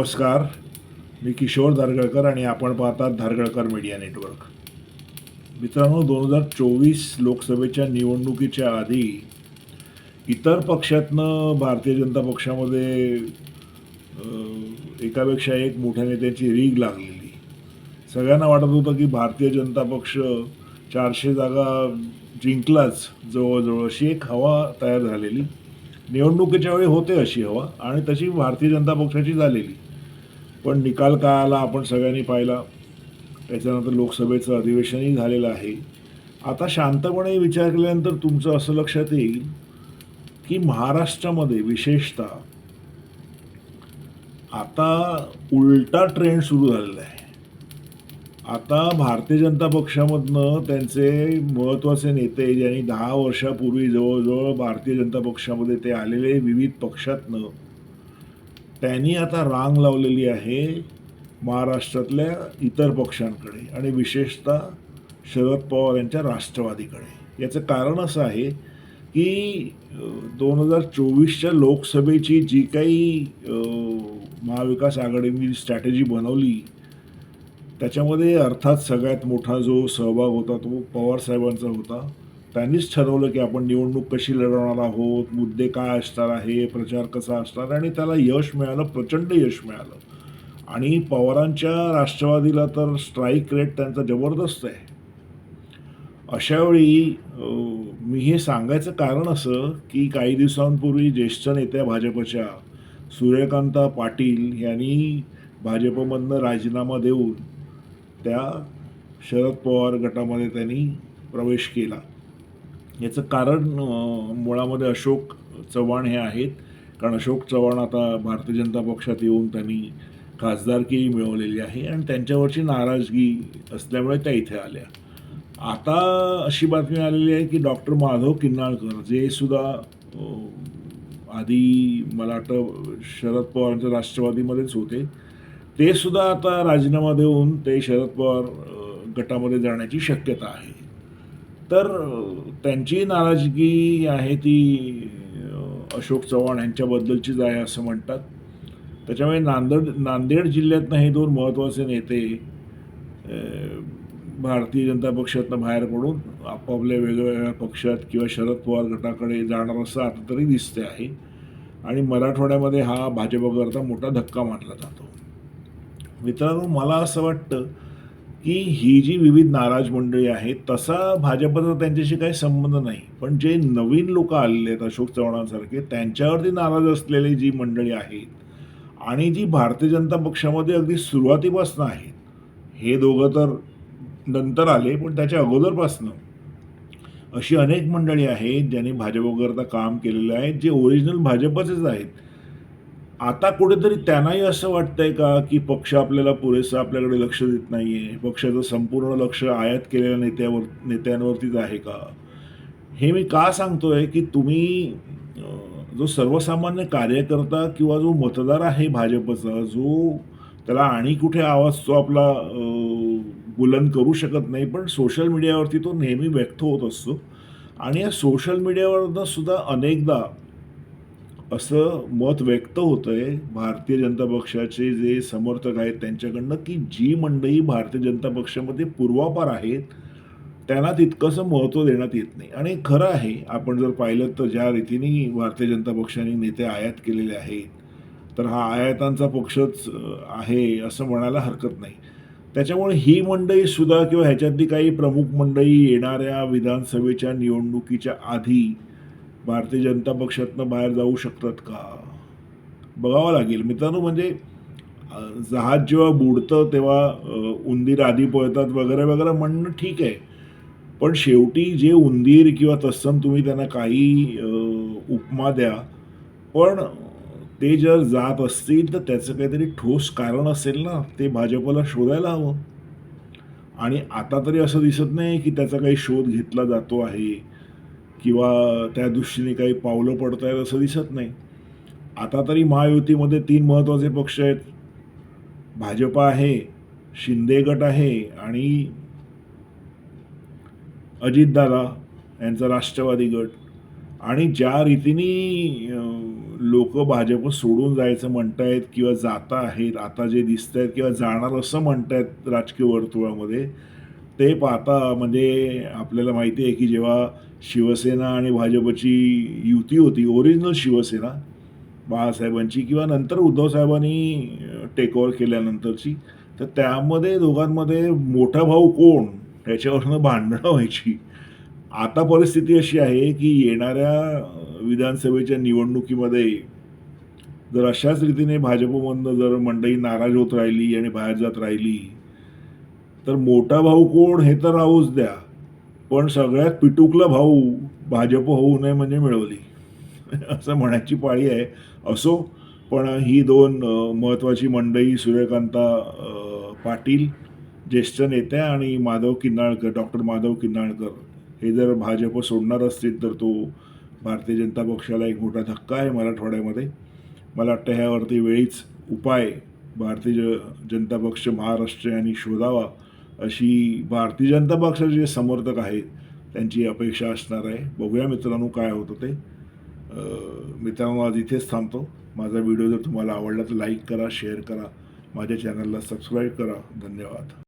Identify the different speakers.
Speaker 1: नमस्कार. मी किशोर धारगळकर आणि आपण पाहतात धारगळकर मीडिया नेटवर्क. मित्रांनो दोन हजार चोवीस लोकसभेच्या निवडणुकीच्या आधी इतर पक्षातनं भारतीय जनता पक्षामध्ये एकापेक्षा एक मोठ्या नेत्यांची रीग लागलेली. सगळ्यांना वाटत होतं की भारतीय जनता पक्ष चारशे जागा जिंकलाच जवळजवळ अशी एक हवा तयार झालेली. निवडणुकीच्या वेळी होते अशी हवा आणि तशी भारतीय जनता पक्षाची झालेली. पण निकाल काय आला आपण सगळ्यांनी पाहिला. त्याच्यानंतर लोकसभेचं अधिवेशनही झालेलं आहे. आता शांतपणे विचार केल्यानंतर तुमचं असं लक्षात येईल की महाराष्ट्रामध्ये विशेषतः आता उलटा ट्रेंड सुरू झालेला आहे. आता भारतीय जनता पक्षामधनं त्यांचे महत्त्वाचे नेते ज्यांनी दहा वर्षापूर्वी जवळजवळ भारतीय जनता पक्षामध्ये ते आलेले विविध पक्षातनं त्यांनी आता रांग लावलेली आहे महाराष्ट्रातल्या इतर पक्षांकडे आणि विशेषतः शरद पवार यांच्या राष्ट्रवादीकडे. याचं कारण असं आहे की दोन हजार चोवीसच्या लोकसभेची जी काही महाविकास आघाडीने स्ट्रॅटेजी बनवली त्याच्यामध्ये अर्थात सगळ्यात मोठा जो सहभाग होता तो पवार साहेबांचा होता. त्यांनीच ठरवलं की आपण निवडणूक कशी लढवणार आहोत मुद्दे काय असणार आहे प्रचार कसा असणार आणि त्याला यश मिळालं प्रचंड यश मिळालं. आणि पवारांच्या राष्ट्रवादीला तर स्ट्राईक रेट त्यांचा जबरदस्त आहे. अशावेळी मी हे सांगायचं कारण असं की काही दिवसांपूर्वी ज्येष्ठ नेत्या भाजपच्या सूर्यकांता पाटील यांनी भाजपमधनं राजीनामा देऊन त्या शरद पवार गटामध्ये त्यांनी प्रवेश केला. याचं कारण मुळामध्ये अशोक चव्हाण हे आहेत. कारण अशोक चव्हाण आता भारतीय जनता पक्षात येऊन त्यांनी खासदारकी मिळवलेली आहे आणि त्यांच्यावरची नाराजगी असल्यामुळे त्या इथे आल्या. आता अशी बातमी आलेली आहे की डॉक्टर माधव किन्नाळकर जे सुद्धा आधी मला वाटतं शरद पवारांच्या राष्ट्रवादीमध्येच होते ते सुद्धा आता राजीनामा देऊन ते शरद पवार गटामध्ये जाण्याची शक्यता आहे. तर त्यांची नाराजगी आहे ती अशोक चव्हाण यांच्याबद्दलचीच आहे असं म्हणतात. त्याच्यामुळे नांदेड नांदेड जिल्ह्यातनं हे दोन महत्त्वाचे नेते भारतीय जनता पक्षातनं बाहेर पडून आपापल्या वेगवेगळ्या पक्षात किंवा शरद पवार गटाकडे जाणार असं आता तरी दिसते आहे. आणि मराठवाड्यामध्ये हा भाजपकरता मोठा धक्का मानला जातो. मित्रांनो मला असं वाटतं की ही जी विविध नाराज मंडळी आहेत तसा भाजपचा त्यांच्याशी काही संबंध नाही. पण जे नवीन लोक आलेले आहेत अशोक चव्हाणांसारखे त्यांच्यावरती नाराज असलेली जी मंडळी आहेत आणि जी भारतीय जनता पक्षामध्ये अगदी सुरुवातीपासून आहेत हे दोघं तर नंतर आले पण त्याच्या अगोदरपासनं. अशी अनेक मंडळी आहेत ज्यांनी भाजपकरता काम केलेलं आहे जे ओरिजिनल भाजपचेच आहेत. आता कुठेतरी त्यांनाही असं वाटतंय का की पक्ष आपल्याला पुरेसं आपल्याकडे लक्ष देत नाही आहे पक्षाचं संपूर्ण लक्ष आयात केलेल्या नेत्यावर नेत्यांवरतीच आहे का? हे मी का सांगतोय की तुम्ही जो सर्वसामान्य कार्यकर्ता किंवा जो मतदार आहे भाजपचा जो त्याला आणि कुठे आवाज तो आपला बुलंद करू शकत नाही पण सोशल मीडियावरती तो नेहमी व्यक्त होत असतो. आणि या सोशल मीडियावरनं सुद्धा अनेकदा असं मत व्यक्त होतं आहे भारतीय जनता पक्षाचे जे समर्थक आहेत त्यांच्याकडनं की जी मंडळी भारतीय जनता पक्षामध्ये पूर्वापार आहेत त्यांना तितकंसं महत्त्व देण्यात येत नाही. आणि खरं आहे आपण जर पाहिलं तर ज्या रीतीने भारतीय जनता पक्षाने नेते आयात केलेले आहेत तर हा आयातांचा पक्षच आहे असं म्हणायला हरकत नाही. त्याच्यामुळे ही मंडळी सुद्धा किंवा ह्याच्यातली काही प्रमुख मंडळी येणाऱ्या विधानसभेच्या निवडणुकीच्या आधी भारतीय जनता पक्षातनं बाहेर जाऊ शकतात का? बघावं लागेल. मित्रांनो म्हणजे जहाज जेव्हा बुडतं तेव्हा उंदीर आधी पळतात वगैरे वगैरे म्हणणं ठीक आहे. पण शेवटी जे उंदीर किंवा तत्सम तुम्ही त्यांना काही उपमा द्या पण ते जर जात असतील तर त्याचं काहीतरी ठोस कारण असेल ना ते भाजपला शोधायला हवं. आणि आता तरी असं दिसत नाही की त्याचा काही शोध घेतला जातो आहे. किंवा त्या दृष्टीने काही पावलं पडत आहेत असं दिसत नाही. आता तरी महायुतीमध्ये तीन महत्त्वाचे पक्ष आहेत. भाजपा आहे शिंदे गट आहे आणि अजितदादा यांचा राष्ट्रवादी गट. आणि ज्या रीतीने लोक भाजप सोडून जायचं म्हणतायत किंवा जात आहेत आता जे दिसत आहेत किंवा जाणार असं म्हणतायत राजकीय वर्तुळामध्ये ते पाहता म्हणजे आपल्याला माहिती आहे की जेव्हा शिवसेना आणि भाजपची युती होती ओरिजिनल शिवसेना बाळासाहेबांची किंवा नंतर उद्धवसाहेबांनी टेक ओव्हर केल्यानंतरची तर त्यामध्ये दोघांमध्ये मोठा भाऊ कोण याच्यावरनं भांडणं व्हायची. आता परिस्थिती अशी आहे की येणाऱ्या विधानसभेच्या निवडणुकीमध्ये जर अशाच रीतीने भाजपमधनं जर मंडळी नाराज होत राहिली आणि बाहेर जात राहिली तर मोठा भाऊ कोण हे तर राहूच द्या. पण सगळ्यात पिटुकला भाऊ भाजप होऊ नये म्हणजे मिळवली. असं म्हणायची पाळी आहे. असो पण ही दोन महत्त्वाची मंडळी सूर्यकांता पाटील ज्येष्ठ नेत्या आणि माधव किन्नाळकर डॉक्टर माधव किन्नाळकर हे जर भाजप सोडणार असतील तर तो भारतीय जनता पक्षाला एक मोठा धक्का आहे मराठवाड्यामध्ये. मला वाटतं ह्यावरती वेळीच उपाय भारतीय ज जनता पक्ष महाराष्ट्र यांनी शोधावा. अशी भारतीय जनता पक्षाचे जे समर्थक आहेत त्यांची अपेक्षा असणार आहे. बघूया मित्रांनो काय होतं ते. मित्रांनो आज इथेच थांबतो. माझा व्हिडिओ जर तुम्हाला आवडला तर लाईक करा शेअर करा. माझ्या चॅनलला सबस्क्राईब करा. धन्यवाद.